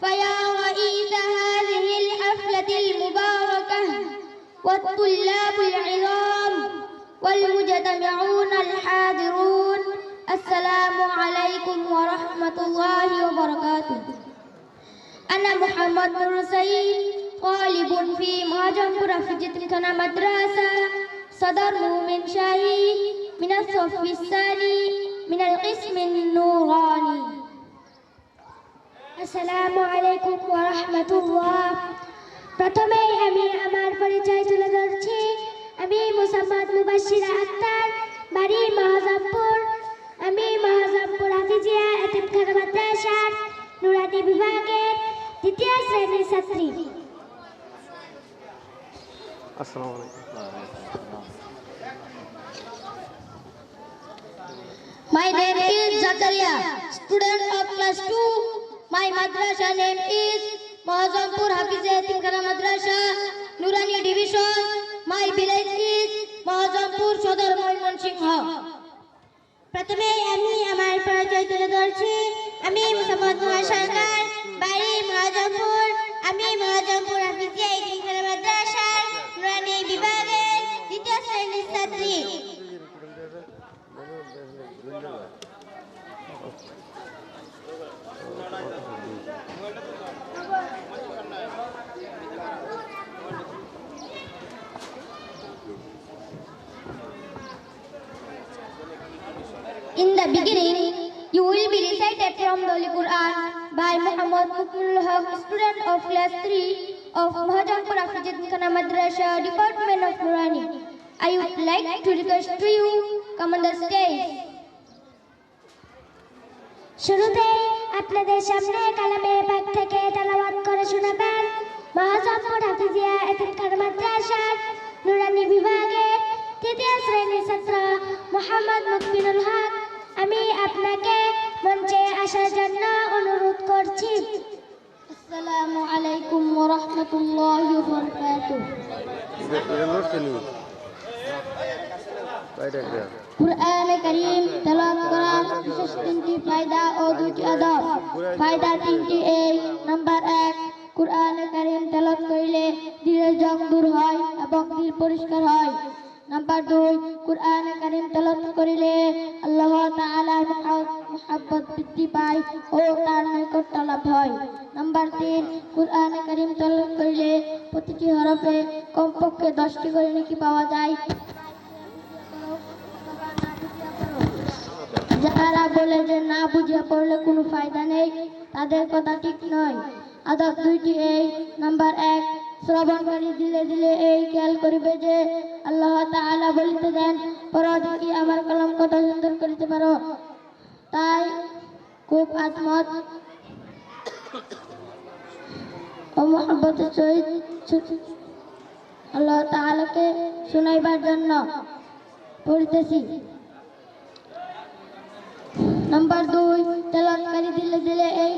فيا رئيس هذه الحفلة المباركة والطلاب العظام والمجتمعون الحاضرون السلام عليكم ورحمة الله وبركاته. أنا محمد نور طالب في مهجم كان مدرسة صدر من شاهي من الصف الثاني من القسم النوراني. আসসালামু আলাইকুম ওয়া রাহমাতুল্লাহ। প্রথমেই আমি আমার পরিচয় তুলে ধরছি। আমি মুসাম্মদ মুবাশশিরা আক্তার বাড়ি মহাজাবপুর। আমি মহাজাবপুর হাফিজিয়া এতিমখানা মাদ্রাসার নুরানি বিভাগের দ্বিতীয় শ্রেণির ছাত্রী। আসসালামু আলাইকুম। My name is Zakaria, student of class 2. My madrasa name is Mahazampur Hafiz Yatimkhana Madrasa, Nurani Division. My village is Mahazampur Sodar Moymonসিংহ প্রথমে আমি আমার পরিচয় তুলে ধরছি আমি মোহাম্মদ সরকার বাড়ি মহাজমপুর আমি মহাজমপুর হাফিজিয়া ইতিমখানা মাদ্রাসার নুরানি বিভাগের দ্বিতীয় শ্রেণির ছাত্রী In beginning, you will be recited from the Holy Quran by Muhammad Mukmul Haq, student of class 3 of Mahajampur Afrijat Khana Madrasa, Department of Nurani. I would like to request to you, come on the stage. শুরুতে আপনাদের সামনে কালামে পাক থেকে তেলাওয়াত করে শোনাবেন মহাজমপুর হাফিজিয়া এতিমখানা মাদ্রাসার নুরানি বিভাগের তৃতীয় শ্রেণির ছাত্র আসার জন্য অনুরোধ করছি। আসসালামু আলাইকুম ওয়া রাহমাতুল্লাহি ওয়া বারাকাতুহু। কুরআনে কারীম তেলাওয়াত করার বিশেষ তিনটি ফায়দা ও দুটি আদব। ফায়দা তিনটি এই, নাম্বার এক, কুরআনে কারীম তেলাওয়াত করিলে দিলের জং দূর হয় এবং দিল পরিষ্কার হয়। নাম্বার দুই, কুরআনে কারীম তেলাওয়াত করিলে আল্লাহ তাআলার মুহাব্বত বৃদ্ধি পায় ও তার নৈকট্য লাভ হয়। নাম্বার তিন, কুরআনে কারীম তেলাওয়াত করিলে প্রতিটি হরফে কমপক্ষে দশটি করে নাকি পাওয়া যায়। যারা বলে যে না বুঝিয়ে পড়লে কোনো ফায়দা নেই, তাদের কথা ঠিক নয়। আদব দুইটি এই। নাম্বার এক শ্রবণকারী দিলে দিলে এই খেয়াল করিবে যে আল্লাহ তাআলা বলিতে দেন পরদিকে আমার কলম কত সুন্দর করিতে পারো। তাই খুব আজমত ও মহব্বতের সহিত আল্লাহ তাআলাকে শুনাইবার জন্য পড়িতেছি। নাম্বার দুই, তেলাওয়াতকারী দিলে দিলে এই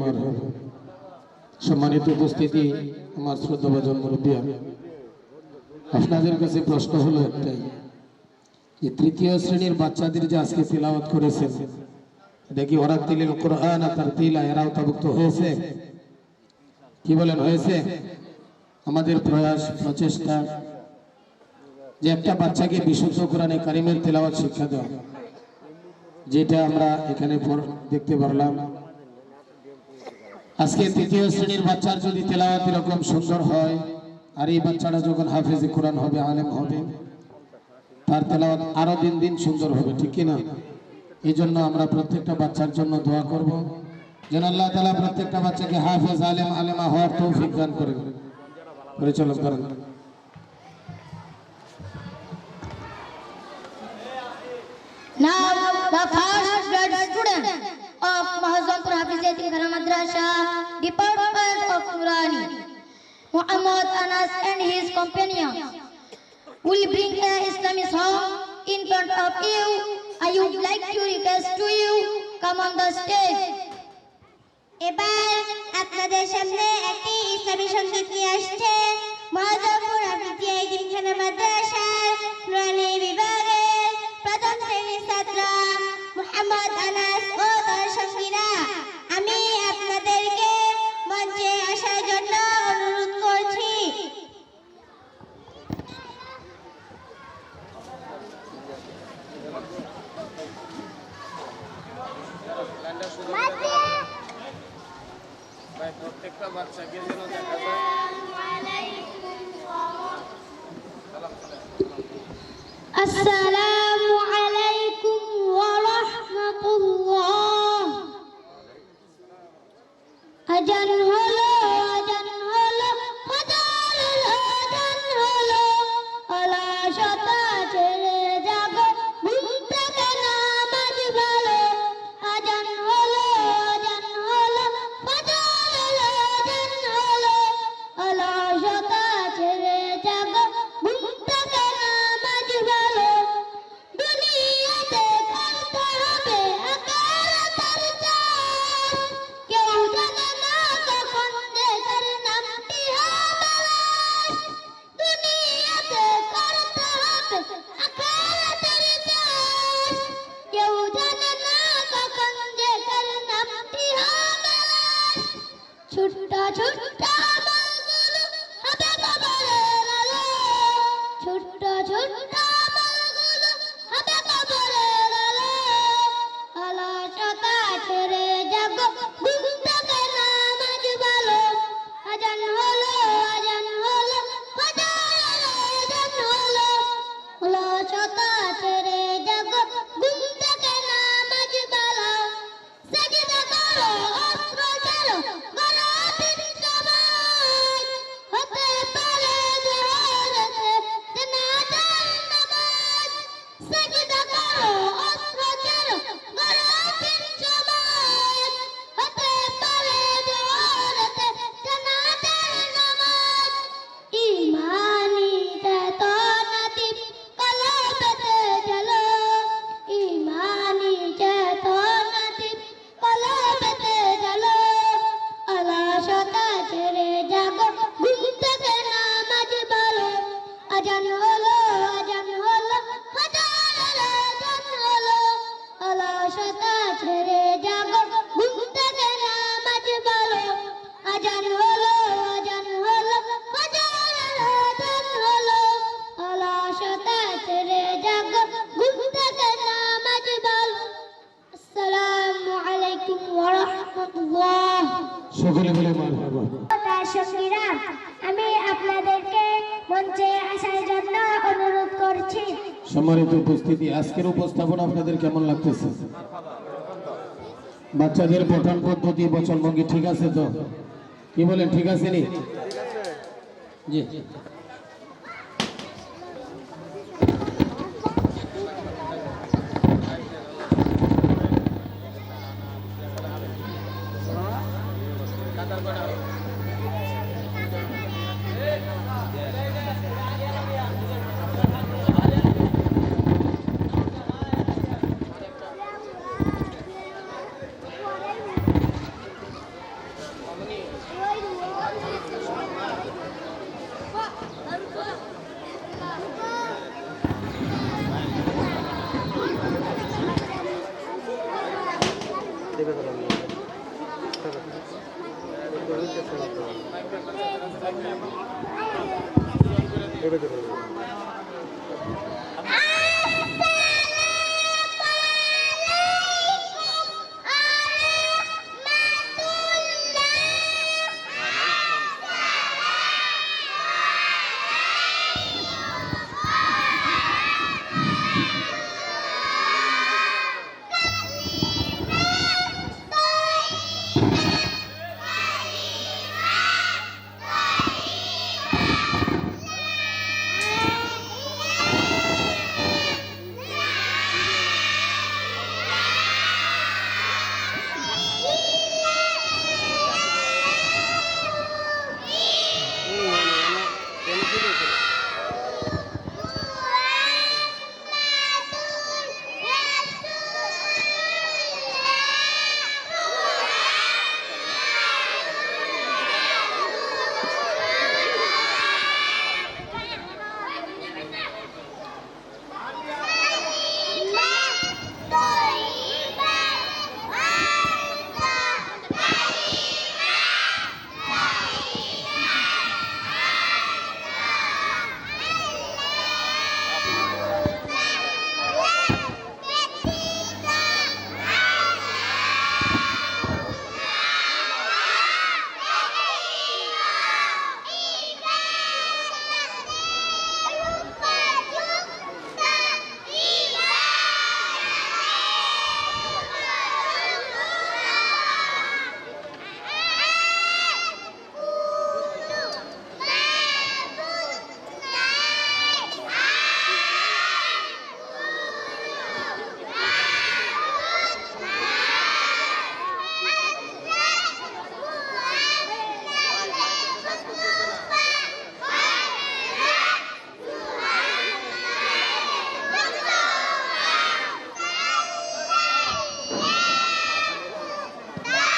মার সম্মানিত উপস্থিতি আমার শ্রদ্ধাভাজন মুরব্বিয়া আপনাদের কাছে প্রশ্ন হলো একটাই যে তৃতীয় শ্রেণির বাচ্চাদের যে আজকে তিলাওয়াত করেছেন দেখি ওরা তিলিল কোরআন তার তিলা এরা অন্তর্ভুক্ত হয়েছে? কি বলেন, হয়েছে? আমাদের প্রয়াস, প্রচেষ্টা, যে একটা বাচ্চাকে বিশুদ্ধ কোরআনে কারিমের তেলাওয়াত শিক্ষা দেওয়া, যেটা আমরা এখানে দেখতে পারলাম। আজকে তৃতীয় শ্রেণির বাচ্চার যদি তেলাওয়াত এরকম সুন্দর হয় আর এই বাচ্চাটা যখন হাফেজে কোরআন হবে আলেম হবে তার তেলাওয়াত আরও দিন দিন সুন্দর হবে ঠিক কি না? এই জন্য আমরা প্রত্যেকটা বাচ্চার জন্য দোয়া করব। যেন আল্লাহ তালা প্রত্যেকটা বাচ্চাকে হাফেজ আলেম আলেমা হওয়ার তৌফিক দান করেন। পরিচালক করেন। Now, the first grade student of Khara Madrasa, Department of Nurani, Muhammad Anas and his companions will bring a Islamic song in front of you. I would like to request to you, come on the stage. এবার আপনাদের সামনে একটি ইসলামী সংগীত নিয়ে আসছে হাফিজিয়া ইদিমখানা মাদ্রাসার বিভাগের প্রথম শ্রেণির ছাত্র মোহাম্মদ السلام সম্মানিত উপস্থিতি, আজকের উপস্থাপনা আপনাদের কেমন লাগতেছে? বাচ্চাদের পঠন পদ্ধতি, বচনভঙ্গি ঠিক আছে তো? কি বলেন, ঠিক আছে নি? കിട്ടുന്നത്